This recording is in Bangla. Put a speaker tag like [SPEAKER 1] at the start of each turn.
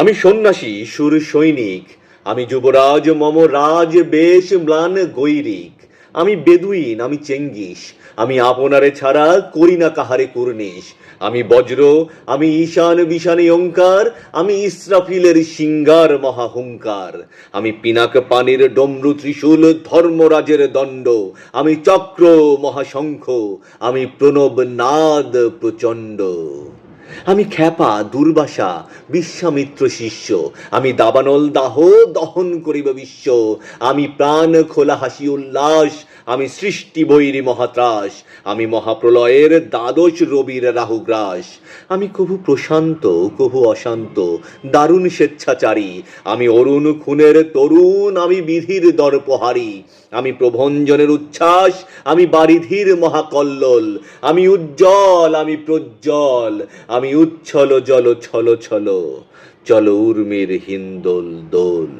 [SPEAKER 1] আমি সন্ন্যাসী, সুর সৈনিক। আমি যুবরাজ, মম রাজ, বেশ ম্লান গৈরিক। আমি বেদুইন, আমি চেঙ্গিস। আমি আপনারে ছাড়া করি না কাহারে কুর্নিশ। আমি বজ্র, আমি ঈশান বিশানী ওঙ্কার আমি ইসরাফিলের সিঙ্গার মহাহুঙ্কার। আমি পিনাক পানির ডমরু ত্রিশূল ধর্মরাজের দণ্ড। আমি চক্র মহাশঙ্খ। আমি প্রণব নাদ প্রচণ্ড। আমি খ্যাপা, দুর্বাসা, বিশ্বামিত্র শিষ্য। আমি দাবানল দাহ দহন করিব বিশ্ব। আমি প্রাণ খোলা হাসি উল্লাস আমি সৃষ্টি বৈরী মহাত্রাস, আমি মহাপ্রলয়ের দ্বাদশ রবির রাহুগ্রাস। আমি কভু প্রশান্ত, কভু অশান্ত, দারুণ স্বেচ্ছাচারী। আমি অরুণ খুনের তরুণ, আমি বিধির দর্পহারী। আমি প্রভঞ্জনের উচ্ছ্বাস, আমি বারিধির মহাকল্লোল। আমি উজ্জ্বল, আমি প্রজ্জ্বল। আমি উচ্ছল, জল, ছল ছল। চল উর্মির হিন্দোল দোল।